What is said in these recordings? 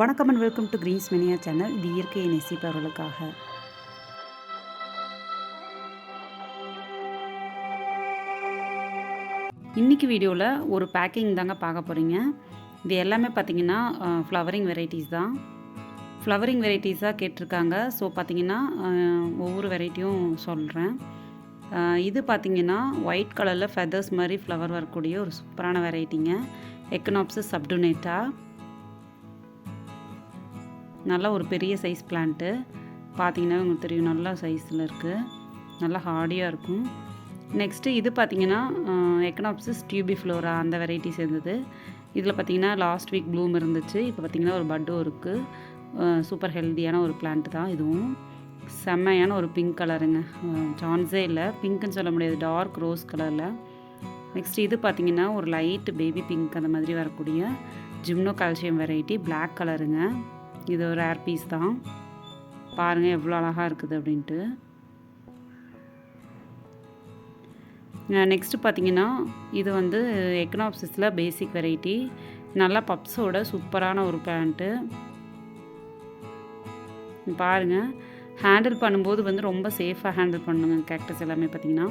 வணக்கம் and welcome to greens மினியா channel இது இயற்கையை நேசிப்பவர்களுக்காக இன்றைக்கி வீடியோவில் ஒரு பேக்கிங் தாங்க பார்க்க போகிறீங்க இது எல்லாமே பார்த்தீங்கன்னா ஃப்ளவரிங் வெரைட்டிஸ் தான். ஃப்ளவரிங் வெரைட்டிஸாக கேட்டிருக்காங்க. ஸோ பார்த்தீங்கன்னா ஒவ்வொரு வெரைட்டியும் சொல்கிறேன் இது பார்த்தீங்கன்னா ஒயிட் கலரில் ஃபெதர்ஸ் மாதிரி ஃப்ளவர் வரக்கூடிய ஒரு சூப்பரான வெரைட்டிங்க எக்கனாப்ஸஸ் சப்டுனேட்டா நல்லா ஒரு பெரிய சைஸ் பிளான்ட்டு பார்த்தீங்கன்னா உங்களுக்கு தெரியும் நல்ல சைஸில் இருக்குது நல்லா ஹார்டியாக இருக்கும். நெக்ஸ்ட்டு இது பார்த்தீங்கன்னா எக்கனாப்சிஸ் டியூபி ஃப்ளோரா அந்த வெரைட்டி சேர்ந்தது. இதில் பார்த்தீங்கன்னா லாஸ்ட் வீக் ப்ளூம் இருந்துச்சு. இப்போ பார்த்தீங்கன்னா ஒரு பட்டும் இருக்குது சூப்பர் ஹெல்த்தியான ஒரு பிளான்ட் தான் இதுவும். செம்மையான ஒரு பிங்க் கலருங்க சான்ஸே இல்லை. பிங்க்குன்னு சொல்ல முடியாது. டார்க் ரோஸ் கலரில் நெக்ஸ்ட் இது பார்த்தீங்கன்னா ஒரு லைட் பேபி பிங்க் அந்த மாதிரி வரக்கூடிய ஜிம்னோ கால்சியம் வெரைட்டி பிளாக் கலருங்க இது ஒரு ஏர் பீஸ் தான். பாருங்கள் எவ்வளோ அழகாக இருக்குது அப்படின்ட்டு. நெக்ஸ்ட்டு பார்த்தீங்கன்னா இது வந்து எக்கனாப்சிஸில் பேசிக் வெரைட்டி நல்லா பப்ஸோட சூப்பரான ஒரு பேண்ட்டு பாருங்கள் ஹேண்டில் பண்ணும்போது வந்து ரொம்ப சேஃபாக ஹேண்டில் பண்ணுங்க கேக்டஸ் எல்லாமே பார்த்தீங்கன்னா.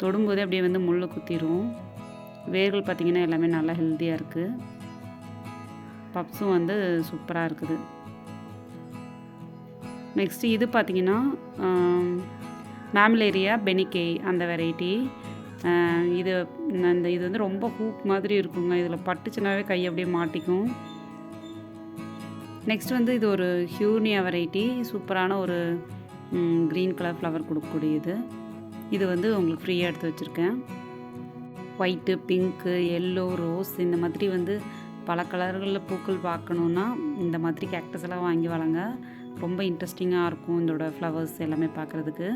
தொடும்போதே அப்படியே வந்து முள்ளு குத்திரும். வேர்கள் பார்த்தீங்கன்னா எல்லாமே நல்லா ஹெல்த்தியாக இருக்குது பப்ஸும் வந்து சூப்பராக இருக்குது. நெக்ஸ்ட்டு இது பார்த்தீங்கன்னா மேம்லேரியா பெனிகே அந்த வெரைட்டி இது அந்த இது வந்து ரொம்ப ஹூக் மாதிரி இருக்குங்க. இதில் பட்டுச்சுனாவே கை அப்படியே மாட்டிக்கும். நெக்ஸ்ட் வந்து இது ஒரு ஹியூனியா வெரைட்டி சூப்பரான ஒரு க்ரீன் கலர் ஃப்ளவர் கொடுக்கக்கூடியது. இது வந்து உங்களுக்கு ஃப்ரீயாக எடுத்து வச்சுருக்கேன். ஒயிட்டு பிங்க்கு எல்லோ ரோஸ் இந்த மாதிரி வந்து பல கலர்களில் பூக்கள் பார்க்கணுன்னா இந்த மாதிரி கேக்டஸ் எல்லாம் வாங்கி வளங்க. ரொம்ப இன்ட்ரெஸ்டிங்காக இருக்கும் இதோட ஃப்ளவர்ஸ் எல்லாமே பார்க்குறதுக்கு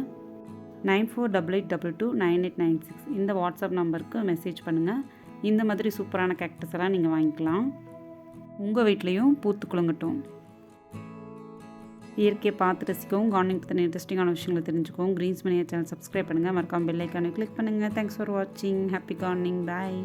nine four double eight double two nine eight nine six இந்த வாட்ஸ்அப் நம்பருக்கு மெசேஜ் பண்ணுங்கள் இந்த மாதிரி சூப்பரான கேக்டஸ் எல்லாம் நீங்கள் வாங்கிக்கலாம். உங்கள் வீட்லேயும் பூத்து குலுங்கட்டும். இயற்கையை பார்த்து ரசிக்கவும் கார்டனிங் பற்றின இன்ட்ரெஸ்டிங்கான விஷயங்களை தெரிஞ்சுக்கவும் கிரீன்ஸ் மணியா சேனல் சப்ஸ்கிரைப் பண்ணுங்கள் மறக்காமல் பெல் கிளிக் பண்ணுங்கள் தேங்க்ஸ் ஃபார் வாட்சிங் ஹாப்பி கார்டனிங் பாய்